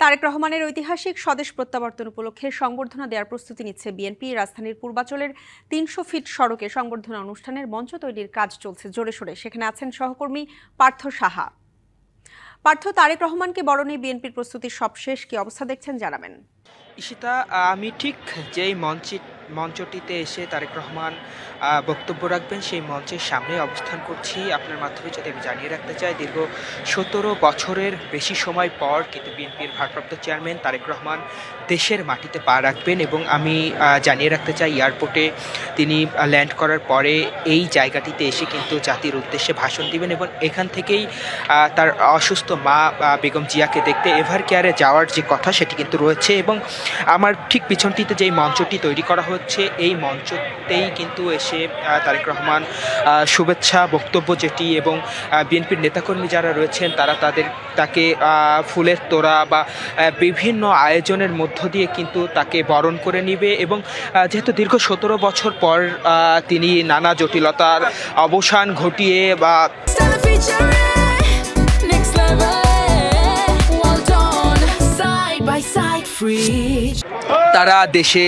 তারেক রহমানের ঐতিহাসিক স্বদেশ প্রত্যাবর্তন উপলক্ষে সংবর্ধনা দেওয়ার প্রস্তুতি নিচ্ছে বিএনপি। রাজধানীর পূর্বাচলের তিনশো ফিট সড়কে সংবর্ধনা অনুষ্ঠানের মঞ্চ তৈরির কাজ চলছে জোরে সোরে। সেখানে আছেন সহকর্মী পার্থ সাহা। পার্থ, তারেক রহমানকে বরণে বিএনপির প্রস্তুতির সবশেষ কি অবস্থা দেখছেন জানাবেন। ঈশিতা আমি ঠিক যেই মঞ্চে মঞ্চটিতে এসে তারেক রহমান বক্তব্য রাখবেন। সেই মঞ্চের সামনে অবস্থান করছি। আপনার মাধ্যমে যদি আমি জানিয়ে রাখতে চাই, দীর্ঘ সতেরো বছরের বেশি সময় পর কিন্তু বিএনপির ভারপ্রাপ্ত চেয়ারম্যান তারেক রহমান দেশের মাটিতে পা রাখবেন এবং আমি জানিয়ে রাখতে চাই, এয়ারপোর্টে তিনি ল্যান্ড করার পরে এই জায়গাটিতে এসে কিন্তু জাতির উদ্দেশ্যে ভাষণ দিবেন এবং এখান থেকেই তার অসুস্থ মা বেগম জিয়াকে দেখতে এভার কেয়ারে যাওয়ার যে কথা সেটি কিন্তু রয়েছে এবং আমার ঠিক পিছনটিতে যেই মঞ্চটি তৈরি করা হচ্ছে এই মঞ্চতেই কিন্তু এসে তারেক রহমান শুভেচ্ছা, বক্তব্য যেটি এবং বিএনপির নেতাকর্মী যারা রয়েছেন, তারা তাদের, তাকে ফুলের তোড়া বা বিভিন্ন আয়োজনের মধ্য দিয়ে কিন্তু তাকে বরণ করে নিবে এবং যেহেতু দীর্ঘ সতেরো বছর পর তিনি নানা জটিলতার অবসান ঘটিয়ে বা free. তারা দেশে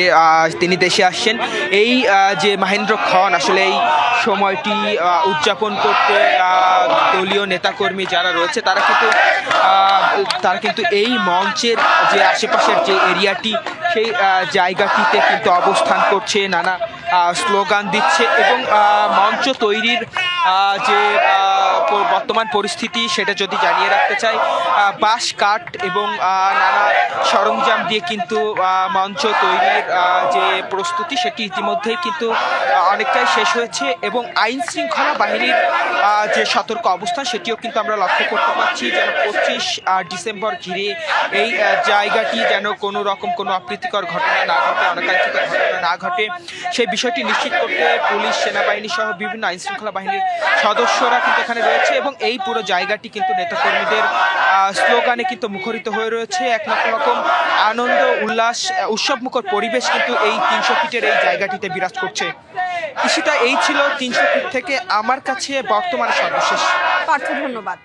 তিনি দেশে আসছেন। এই যে মাহেন্দ্র খন, আসলে এই সময়টি উদযাপন করতে দলীয় নেতাকর্মী যারা রয়েছে, তারা কিন্তু তারা কিন্তু এই মঞ্চের যে আশেপাশের যে এরিয়াটি, সেই জায়গাটিতে কিন্তু অবস্থান করছে, নানা স্লোগান দিচ্ছে এবং মঞ্চ তৈরির যে বর্তমান পরিস্থিতি সেটা যদি জানিয়ে রাখতে চাই বাঁশ, কাঠ এবং নানা সরঞ্জাম দিয়ে কিন্তু মঞ্চ তৈরির যে প্রস্তুতি সেটি ইতিমধ্যেই কিন্তু অনেকটাই শেষ হয়েছে এবং আইন শৃঙ্খলা বাহিনীর যে সতর্ক অবস্থান সেটিও কিন্তু আমরা লক্ষ্য করতে পারছি যেন পঁচিশ ডিসেম্বর ঘিরে এই জায়গাটি যেন কোনো রকম কোনো অপ্রীতিকর ঘটনা না ঘটে, অনাকাঙ্ক্ষিত ঘটনা না ঘটে। সেই বিষয়টি নিশ্চিত করতে পুলিশ, সেনাবাহিনী সহ বিভিন্ন আইন শৃঙ্খলা বাহিনীর সদস্যরা কিন্তু এখানে রয়েছে এবং এই পুরো জায়গাটি কিন্তু নেতাকর্মীদের স্লোগানে কিন্তু মুখরিত হয়ে রয়েছে। এক রকম আনন্দ, উল্লাস উৎসবমুখর পরিবেশ কিন্তু এই তিনশো ফিটের এই জায়গাটিতে বিরাজ করছে। ঈশিতা এই ছিল তিনশো ফিট থেকে আমার কাছে বর্তমানে সর্বশেষ। পার্থ, ধন্যবাদ।